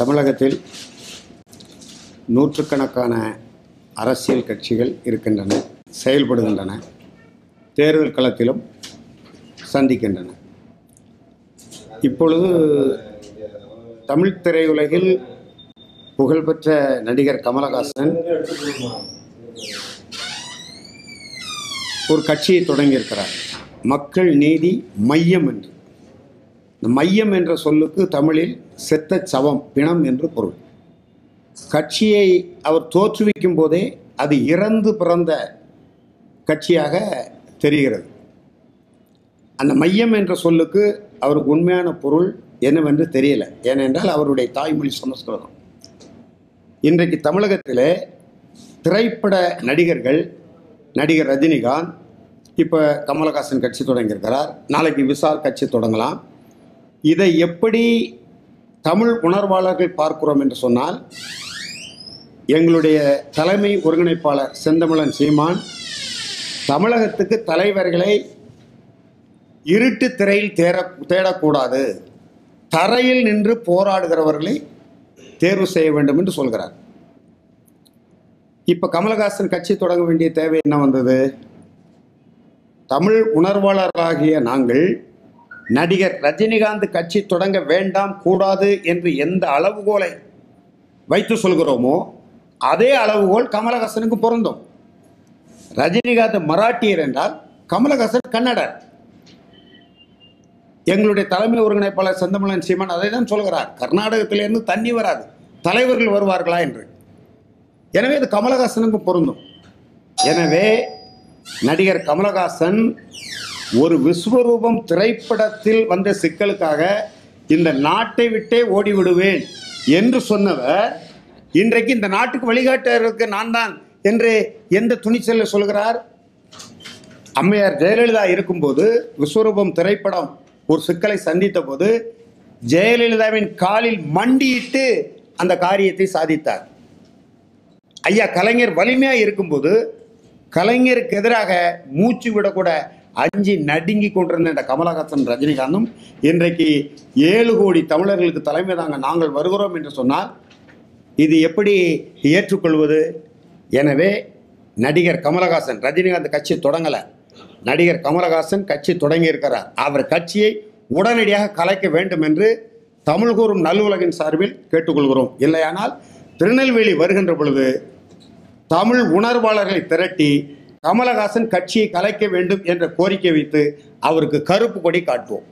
தமிழகத்தில் நூற்றுக்கணக்கான அரசியல் கட்சிகள் இருக்கின்றன செயல்படுகின்றன தேர்தல் களத்திலும் சந்திக்கின்றன. இப்பொழுது தமிழ் திரையுலகில் புகழ்பெற்ற நடிகர் கமலஹாசன் ஒரு கட்சியை தொடங்கியிருக்கிறார். மக்கள் நீதி மையம் என்று. இந்த மையம் என்ற சொல்லுக்கு தமிழில் செத்த சவம் பிணம் என்று பொருள். கட்சியை அவர் தோற்றுவிக்கும் போதே அது இறந்து பிறந்த கட்சியாக தெரிகிறது. அந்த மையம் என்ற சொல்லுக்கு அவருக்கு உண்மையான பொருள் என்னவென்று தெரியல. ஏனென்றால் அவருடைய தாய்மொழி சமஸ்கிருதம். இன்றைக்கு தமிழகத்தில் திரைப்பட நடிகர்கள் நடிகர் ரஜினிகாந்த் இப்போ கமலஹாசன் கட்சி தொடங்கியிருக்கிறார். நாளைக்கு விசால் கட்சி தொடங்கலாம். இதை எப்படி தமிழ் உணர்வாளர்கள் பார்க்கிறோம் என்று சொன்னால் எங்களுடைய தலைமை ஒருங்கிணைப்பாளர் செந்தமிழன் சீமான் தமிழகத்துக்கு தலைவர்களை இருட்டு திரையில் தேட தேடக்கூடாது. தரையில் நின்று போராடுகிறவர்களை தேர்வு செய்ய வேண்டும் என்று சொல்கிறார். இப்போ கமலஹாசன் கட்சி தொடங்க வேண்டிய தேவை என்ன வந்தது? தமிழ் உணர்வாளராகிய நாங்கள் நடிகர் ரஜினிகாந்த் கட்சி தொடங்க வேண்டாம் கூடாது என்று எந்த அளவுகோலை வைத்து சொல்கிறோமோ அதே அளவுகோல் கமலஹாசனுக்கு பொருந்தும். ரஜினிகாந்த் மராட்டியர் என்றால் கமலஹாசன் கன்னடர். எங்களுடைய தலைமை ஒருங்கிணைப்பாளர் செந்தமிழன் சீமான் அதை தான் சொல்கிறார். கர்நாடகத்திலிருந்து தண்ணி வராது தலைவர்கள் வருவார்களா என்று. எனவே இது கமலஹாசனுக்கு பொருந்தும். எனவே நடிகர் கமலஹாசன் ஒரு விஸ்வரூபம் திரைப்படத்தில் வந்த சிக்கலுக்காக இந்த நாட்டை விட்டே ஓடி விடுவேன் என்று சொன்னவர் இன்றைக்கு இந்த நாட்டுக்கு வழிகாட்டுறதுக்கு நான் தான் என்று எந்த துணிச்சல சொல்கிறார்? அம்மையார் ஜெயலலிதா இருக்கும்போது விஸ்வரூபம் திரைப்படம் ஒரு சிக்கலை சந்தித்த போது ஜெயலலிதாவின் காலில் மண்டியிட்டு அந்த காரியத்தை சாதித்தார். ஐயா கலைஞர் வலிமையாக இருக்கும்போது கலைஞருக்கு எதிராக மூச்சு விடக்கூட அஞ்சு நடுங்கி கொண்டிருந்த இந்த கமலஹாசன் ரஜினிகாந்தும் இன்றைக்கு ஏழு கோடி தமிழர்களுக்கு தலைமை தாங்க நாங்கள் வருகிறோம் என்று சொன்னால் இது எப்படி ஏற்றுக்கொள்வது? எனவே நடிகர் கமலஹாசன் ரஜினிகாந்த் கட்சி தொடங்கலை. நடிகர் கமலஹாசன் கட்சி தொடங்கியிருக்கிறார். அவர் கட்சியை உடனடியாக கலைக்க வேண்டும் என்று தமிழ் கூறும் நல்லுலகின் சார்பில் கேட்டுக்கொள்கிறோம். இல்லையானால் திருநெல்வேலி வருகின்ற பொழுது தமிழ் உணர்வாளர்களை திரட்டி கமலஹாசன் கட்சியை கலைக்க வேண்டும் என்ற கோரிக்கை வைத்து அவருக்கு கருப்பு கொடி காட்டுவோம்.